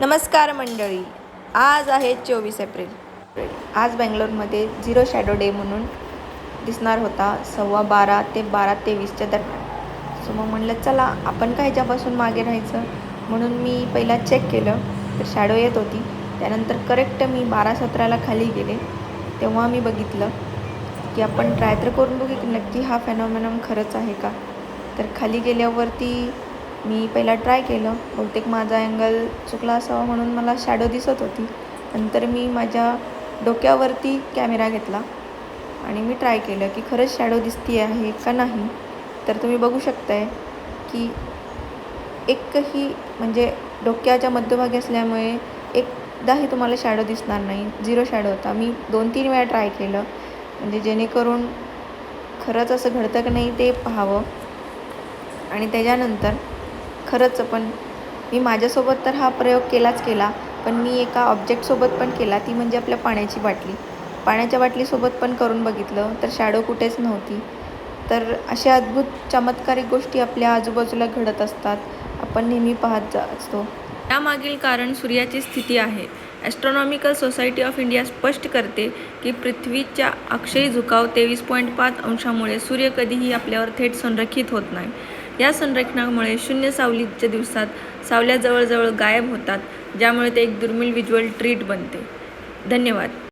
नमस्कार मंडळी. आज आहे चोवीस एप्रिल. आज बँगलोरमध्ये झिरो शॅडो डे म्हणून दिसणार होता सव्वा बारा ते बारा तेवीसच्या दरम्यान. सो मग म्हणलं चला आपण काय ह्याच्यापासून मागे राहायचं? म्हणून मी पहिला चेक केलं तर शॅडो येत होती. त्यानंतर करेक्ट मी बारा सतराला खाली गेले. तेव्हा मी बघितलं की आपण ट्राय तर करून बघू की नक्की हा फॅनॉमेनॉन खरंच आहे का? तर खाली गेल्यावरती मी पहिला ट्राय केलं. बहुतेक माझा अँगल चुकला असावा म्हणून मला शॅडो दिसत होती. नंतर मी माझ्या डोक्यावरती कॅमेरा घेतला आणि मी ट्राय केलं की खरंच शॅडो दिसती आहे का नाही? तर तुम्ही बघू शकताय की एकही म्हणजे डोक्याच्या मध्यभागी असल्यामुळे एकदाही तुम्हाला शॅडो दिसणार नाही. झिरो शॅडो होता. मी दोन तीन वेळा ट्राय केलं. म्हणजे जेणेकरून खरंच असं घडतं की नाही ते पाहावं. आणि त्याच्यानंतर खरंच पण मी माझ्यासोबत तर हा प्रयोग केलाच केला पण मी एका ऑब्जेक्टसोबत पण केला ती म्हणजे आपल्या पाण्याची बाटली. पाण्याच्या बाटलीसोबत पण करून बघितलं तर शॅडो कुठेच नव्हती. तर अशा अद्भुत चमत्कारिक गोष्टी आपल्या आजूबाजूला घडत असतात आपण नेहमी पाहत जा असतो. त्यामागील कारण सूर्याची स्थिती आहे. ॲस्ट्रॉनॉमिकल सोसायटी ऑफ इंडिया स्पष्ट करते की पृथ्वीच्या अक्षयी झुकाव तेवीस पॉईंट पाच अंशामुळे सूर्य कधीही आपल्यावर थेट संरक्षित होत नाही. या संरक्षणामुळे शून्य सावलीच्या दिवसात सावल्या जवळजवळ गायब होतात ज्यामुळे ते एक दुर्मिळ विज्युअल ट्रीट बनते. धन्यवाद.